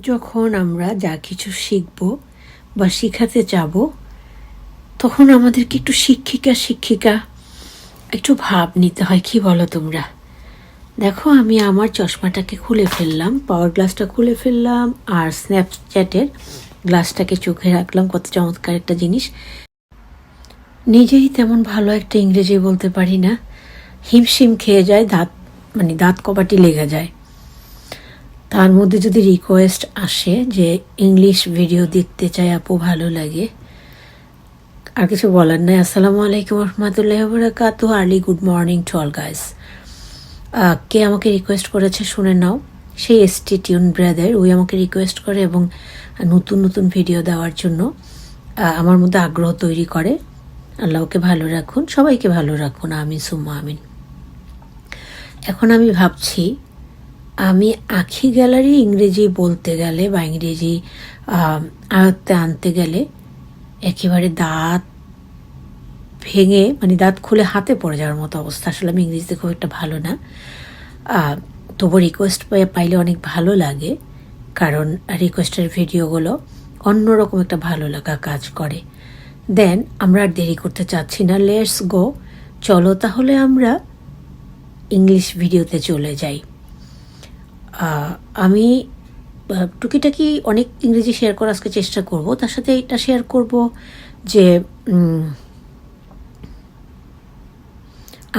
যখন আমরা যা কিছু শিখব বা শিখাতে যাব, তখন আমাদেরকে একটু শিক্ষিকা শিক্ষিকা, একটু ভাব নিতে হয়। কি বলো তোমরা? দেখো, আমি আমার চশমাটাকে খুলে ফেললাম পাওয়ার গ্লাসটা খুলে ফেললাম, আর স্ন্যাপচ্যাটের গ্লাসটাকে চোখে রাখলাম। কত চমৎকার একটা জিনিস। নিজেই তেমন ভালো একটা ইংরেজি বলতে পারি না। হিমশিম খেয়ে যায়, দাঁত মানে দাঁত কপাটি লেগে যায়। তার মধ্যে যদি রিকোয়েস্ট আসে যে ইংলিশ ভিডিও দেখতে চাই, আপু ভালো লাগে। আর কিছু বলার নাই। আসসালামু আলাইকুম রহমতুল্লাহ বরাকাত early good morning to all guys. কে আমাকে রিকোয়েস্ট করেছে শুনে নাও। সেই এসটি টিউন ব্রাদার ওই আমাকে রিকোয়েস্ট করে এবং নতুন নতুন ভিডিও দেওয়ার জন্য আমার মধ্যে আগ্রহ তৈরি করে। আল্লাহ ওকে ভালো রাখুন, সবাইকে ভালো রাখুন। আমিন, সুম্মা আমিন। এখন আমি ভাবছি আমি আখি গ্যালারি ইংরেজি বলতে গেলে বা ইংরেজি আয়ত্তে আনতে গেলে একেবারে দাঁত ভেঙে মানে দাঁত খুলে হাতে পড়ে যাওয়ার মতো অবস্থা। আসলে আমি ইংরেজিতে খুব একটা ভালো না। তবু রিকোয়েস্ট পাইলে অনেক ভালো লাগে। কারণ রিকোয়েস্টের ভিডিওগুলো অন্যরকম একটা ভালো লাগা কাজ করে। দেন আমরা আর দেরি করতে চাচ্ছি না। লেটস গো চলো তাহলে আমরা ইংলিশ ভিডিওতে চলে যাই। আমি টুকিটাকি অনেক ইংরেজি শেয়ার করার আজকে চেষ্টা করব। তার সাথে এটা শেয়ার করব যে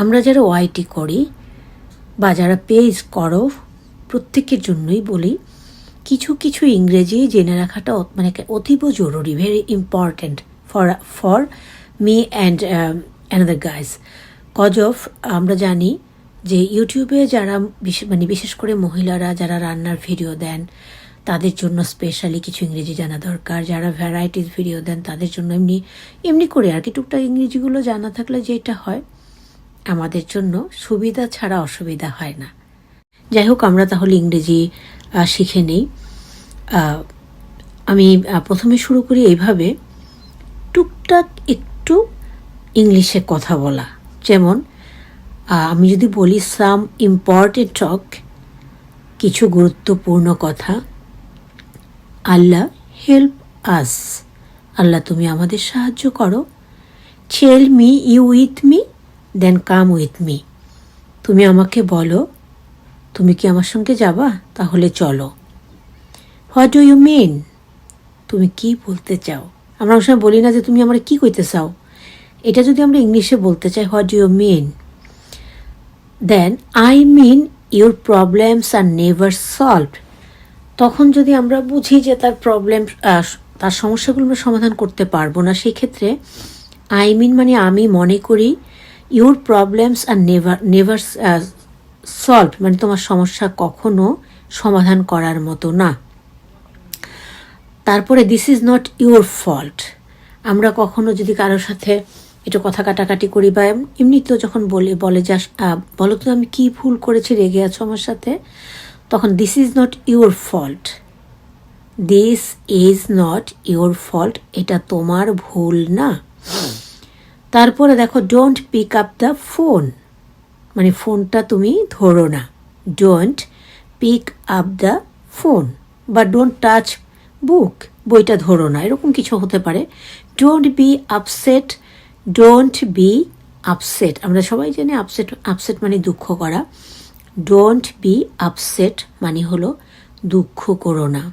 আমরা যারা ওয়াইটি করি বা যারা পেজ করো, প্রত্যেকের জন্যই বলি, কিছু কিছু ইংরেজি জেনে রাখাটা মানে অতীব জরুরি very important for for me and another guys cause of আমরা জানি যে ইউটিউবে যারা মানে বিশেষ করে মহিলারা যারা রান্নার ভিডিও দেন, তাদের জন্য স্পেশালি কিছু ইংরেজি জানা দরকার। যারা ভ্যারাইটিস ভিডিও দেন, তাদের জন্য এমনি এমনি করে আর কি, টুকটাক ইংরেজিগুলো জানা থাকলে যেটা হয়, আমাদের জন্য সুবিধা ছাড়া অসুবিধা হয় না। যাই হোক, আমরা তাহলে ইংরেজি শিখে নেই। আমি প্রথমে শুরু করি এইভাবে। টুকটাক একটু ইংলিশে কথা বলা। যেমন আমি যদি বলি সাম ইম্পর্টেন্ট টক কিছু গুরুত্বপূর্ণ কথা, আল্লাহ হেল্প আস আল্লাহ তুমি আমাদের সাহায্য করো। ছেল me you with me then come with me তুমি আমাকে বলো, তুমি কি আমার সঙ্গে যাবা? তাহলে চলো। হোয়াট ডু ইউ মিন তুমি কি বলতে চাও? আমরা সময় বলি না যে তুমি আমার কি কইতে চাও। এটা যদি আমরা ইংলিশে বলতে চাই what do you mean then I mean your problems are never solve তখন যদি আমরা বুঝি যে তার প্রবলেম তার সমস্যাগুলো আমরা সমাধান করতে পারব না, সেই ক্ষেত্রে আই মিন মানে আমি মনে করি your problems are never never solve মানে তোমার সমস্যা কখনো সমাধান করার মতো না। তারপরে this is not your fault আমরা কখনো যদি কারোর সাথে একটু কথা কাটাকাটি করি বা এম- এমনিতেও যখন বলে বলে যা বলো তো আমি কি ভুল করেছি, রেগে আছো আমার সাথে? তখন this is not your fault this is not your fault এটা তোমার ভুল না। তারপরে দেখো don't pick up the phone মানে ফোনটা তুমি ধরো না। Don't pick up the phone বা ডোন্ট টাচ বুক বইটা ধরো না। এরকম কিছু হতে পারে। Don't be upset don't be upset আমরা সবাই জানি আপসেট আপসেট মানে দুঃখ করা। ডোন্ট বি আপসেট মানে হলো দুঃখ করো না।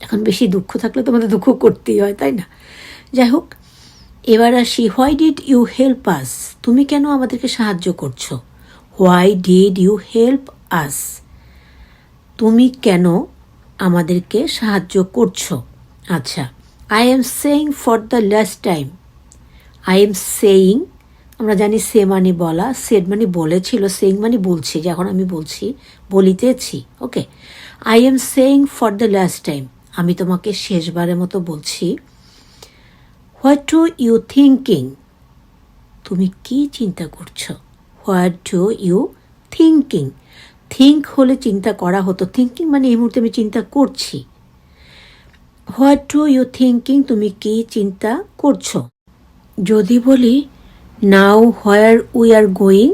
এখন বেশি দুঃখ থাকলে তোমাদের দুঃখ করতেই হয়, তাই না? যাই হোক, এবার আসি why did you help us তুমি কেন আমাদেরকে সাহায্য করছ? Why did you help us তুমি কেন আমাদেরকে সাহায্য করছ? আচ্ছা I am saying for the last time I am saying আমরা জানি সে মানে বলা সেড মানে বলেছিল সেইং মানে বলছি, যে এখন আমি বলছি, বলিতেছি okay I am saying for the last time আমি তোমাকে শেষবারের মতো বলছি হোয়াট টু ইউ থিঙ্কিং তুমি কি চিন্তা করছ? What do you thinking think হলে চিন্তা করা হতো। থিঙ্কিং মানে এই মুহূর্তে আমি চিন্তা করছি। হোয়াট ডু ইউ থিঙ্কিং তুমি কি চিন্তা করছ? যদি বলি now where we are going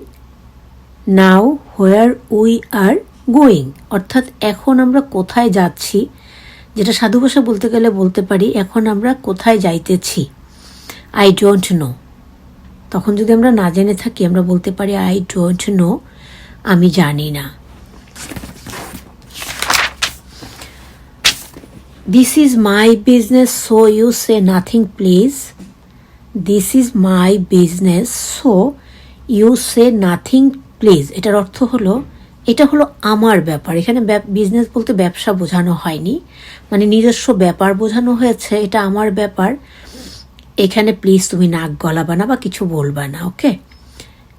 now where we are going অর্থাৎ এখন আমরা কোথায় যাচ্ছি? যেটা সাধু ভাষা বলতে গেলে বলতে পারি, এখন আমরা কোথায় যাইতেছি? আই ডোন্ট নো তখন যদি আমরা না জেনে থাকি, আমরা বলতে পারি আই ডোন্ট নো আমি জানি না। This is my business so you say nothing please this is my business so you say nothing please এটার অর্থ হলো, এটা হলো আমার ব্যাপার। এখানে বিজনেস বলতে ব্যবসা বোঝানো হয়নি। মানে নিজস্ব ব্যাপার বোঝানো হয়েছে, এটা আমার ব্যাপার। এখানে প্লিজ তুমি নাক গলাবা না বা কিছু বলবা না okay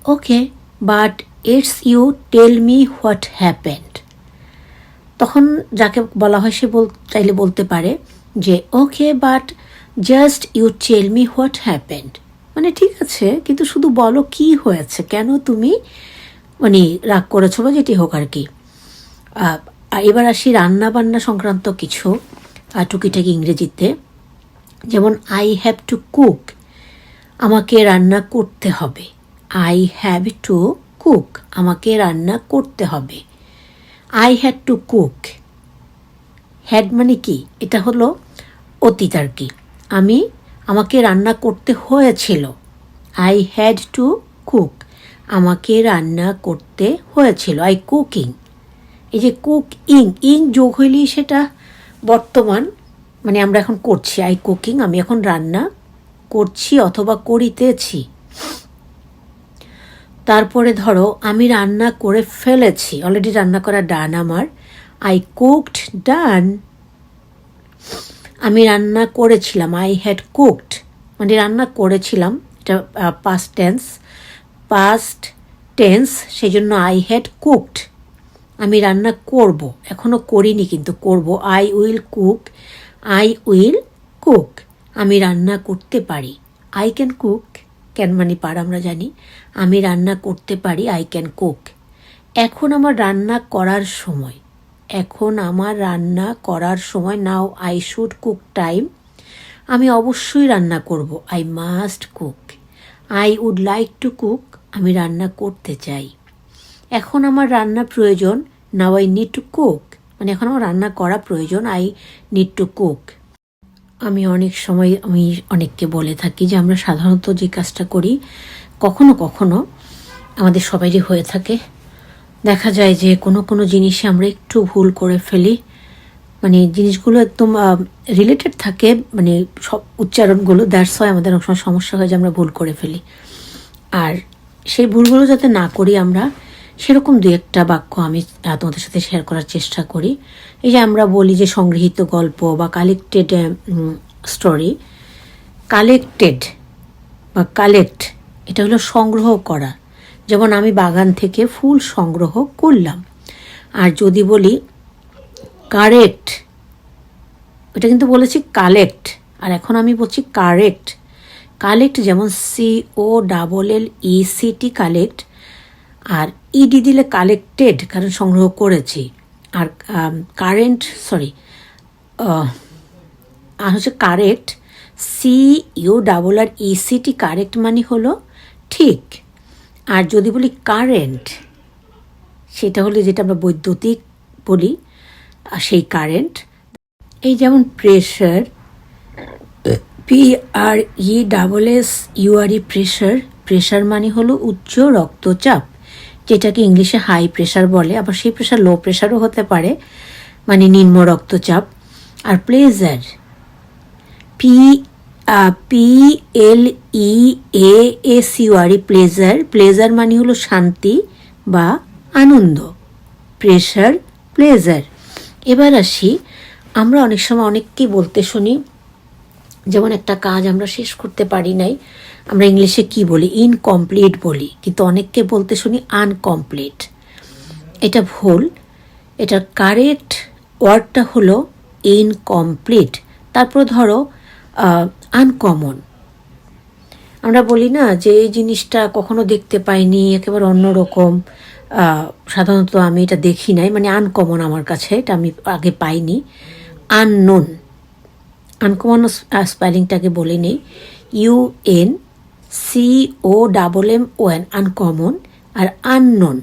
okay but it's you tell me what happened তখন যাকে বলা হয় সে বল চাইলে বলতে পারে যে okay but just you tell me what happened মানে ঠিক আছে, কিন্তু শুধু বলো কি হয়েছে? কেন তুমি মানে রাগ করেছ বা যেটি হোক আর কি? এবার আসি রান্না বান্না সংক্রান্ত কিছু টুকিটাকি ইংরেজিতে। যেমন আই হ্যাভ টু কুক আমাকে রান্না করতে হবে। আই হ্যাভ টু কুক আমাকে রান্না করতে হবে। I had to cook had মানে কি? এটা হলো অতীত আর কি। আমি আমাকে রান্না করতে হয়েছিল। আই হ্যাড টু কুক আমাকে রান্না করতে হয়েছিল। আই কুকিং এই যে কুক ইং ইং যোগ হইলেই সেটা বর্তমান মানে আমরা এখন করছি। আই কুকিং আমি এখন রান্না করছি অথবা করিতেছি। তারপরে ধরো, আমি রান্না করে ফেলেছি। অলরেডি রান্না করা ডান আমার। আই কুকড ডান আমি রান্না করেছিলাম আই হ্যাড কুকড মানে রান্না করেছিলাম, এটা পাস্ট টেন্স পাস্ট টেন্স সেই জন্য আই হ্যাড কুকড আমি রান্না করব এখনও করিনি কিন্তু করব I will cook I will cook আমি রান্না করতে পারি আই ক্যান কুক ক্যান মানে পার আমরা জানি, আমি রান্না করতে পারি আই ক্যান কুক এখন আমার রান্না করার সময় এখন আমার রান্না করার সময়, now I should cook time আমি অবশ্যই রান্না করব। I must cook I would like to cook আমি রান্না করতে চাই। এখন আমার রান্না প্রয়োজন। Now I need to cook মানে এখন আমার রান্না করা প্রয়োজন। আই নিড টু কুক আমি অনেক সময় আমি অনেককে বলে থাকি যে আমরা সাধারণত যে কাজটা করি, কখনো কখনো আমাদের সবাইরই হয়ে থাকে। দেখা যায় যে কোনো কোনো জিনিসে আমরা একটু ভুল করে ফেলি। মানে জিনিসগুলো একদম রিলেটেড থাকে মানে সব উচ্চারণগুলো দ্যাটস হয় আমাদের অনেক সময় সমস্যা হয় যে আমরা ভুল করে ফেলি। আর সেই ভুলগুলো যাতে না করি আমরা, সেরকম দু একটা বাক্য আমি তোমাদের সাথে শেয়ার করার চেষ্টা করি। এই যে আমরা বলি যে সংগৃহীত গল্প বা কালেক্টেড স্টোরি কালেক্টেড বা কালেক্ট এটা হলো সংগ্রহ করা। যেমন আমি বাগান থেকে ফুল সংগ্রহ করলাম। আর যদি বলি কারেক্ট ওটা কিন্তু বলেছি কালেক্ট, আর এখন আমি বলছি কারেক্ট। কালেক্ট যেমন C O double L E C T collect, আর ইডি দিলে কালেক্টেড, কারণ সংগ্রহ করেছি। আর কারেন্ট, সরি আর হচ্ছে correct C U double R E C T correct মানে হলো ঠিক। আর যদি বলি কারেন্ট সেটা হলে যেটা আমরা বৈদ্যুতিক বলি, আর সেই কারেন্ট এই যেমন pressure P R E double S U R E pressure pressure মানে হলো উচ্চ রক্তচাপ, যেটাকে ইংলিশে হাই প্রেশার বলে, আবার সেই প্রেশার লো প্রেশারও হতে পারে মানে নিম্ন রক্তচাপ, আর pleasure P P L E A S U R E pleasure pleasure মানে হলো শান্তি বা আনন্দ। প্রেশার প্লেজার এবার আসি, আমরা অনেক সময় অনেককেই বলতে শুনি, যেমন একটা কাজ আমরা শেষ করতে পারি নাই, আমরা ইংলিশে কি বলি? ইনকমপ্লিট বলি, কিন্তু অনেককে বলতে শুনি আনকমপ্লিট। এটা ভুল। এটার কারেক্ট ওয়ার্ডটা হলো ইনকমপ্লিট তারপর ধরো আনকমন আমরা বলি না যে এই জিনিসটা কখনো দেখতে পাইনি, একেবারে অন্যরকম। সাধারণত আমি এটা দেখি নাই মানে আনকমন আমার কাছে, এটা আমি আগে পাইনি। আননোন আনকমন স্পেলিংটাকে বলে নেই। U N C O double M O N uncommon আর আননোন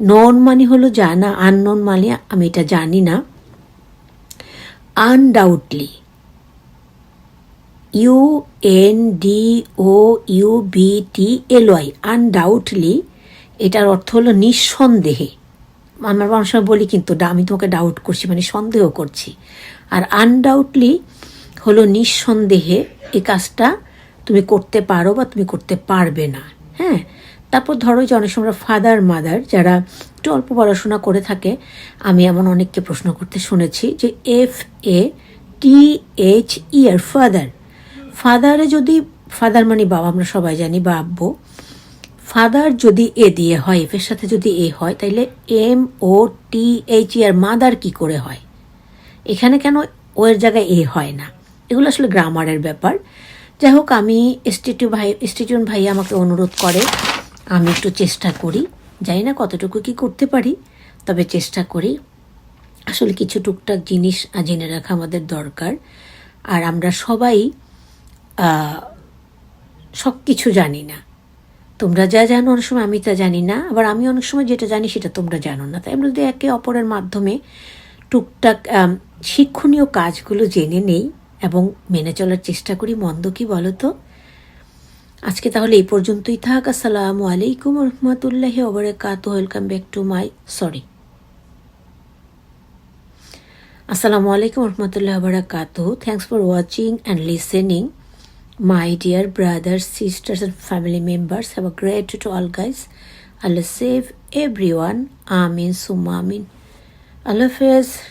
নন মানে হলো জানা আননোন মানে আমি এটা জানি না। Undoubtedly U N D O U B T L Y undoubtedly এটার অর্থ হলো নিঃসন্দেহে। আমরা অনেক সময় বলি কিন্তু আমি তোমাকে ডাউট করছি মানে সন্দেহ করছি। আর আনডাউটলি হলো নিঃসন্দেহে এই কাজটা তুমি করতে পারো বা তুমি করতে পারবে না। হ্যাঁ? তারপর ধরো যে অনেক সময় ফাদার মাদার যারা একটু অল্প পড়াশোনা করে থাকে, আমি এমন অনেককে প্রশ্ন করতে শুনেছি যে F A T H E R father ফাদারে যদি, ফাদার মানে বাবা, আমরা সবাই জানি, বা আব্বু। ফাদার যদি এ দিয়ে হয়, এফের সাথে যদি এ হয়, তাইলে এম, ও, টি, এইচ আর মাদার কি করে হয়? এখানে কেন ও এর জায়গায় এ হয় না? এগুলো আসলে গ্রামারের ব্যাপার। যাই হোক, আমি স্টিটিউ ভাই, স্টিটিউন ভাই আমাকে অনুরোধ করে, আমি একটু চেষ্টা করি। জানি না কতটুকু কি করতে পারি, তবে চেষ্টা করি। আসলে কিছু টুকটাক জিনিস জেনে রাখা আমাদের দরকার। আর আমরা সবাই সব কিছু জানি না। তোমরা যা জানো অনেক সময় আমি তা জানি না, আবার আমি অনেক সময় যেটা জানি সেটা তোমরা জানো না। তাই আমরা যদি একে অপরের মাধ্যমে টুকটাক শিক্ষণীয় কাজগুলো জেনে নেই এবং মেনে চলার চেষ্টা করি। মন্দ কি বলো তো? আজকে তাহলে এই পর্যন্তই থাক। আসসালামু আলাইকুম রহমতুল্লাহ ওবরাকাত welcome back to my, sorry. আসসালামু আলাইকুম রহমতুল্লাহ ওবরাকাত thanks for watching and listening My dear brothers, sisters, and family members, have a great day to all guys. Allah save everyone. Amin. Summa Amin. Allah Hafiz.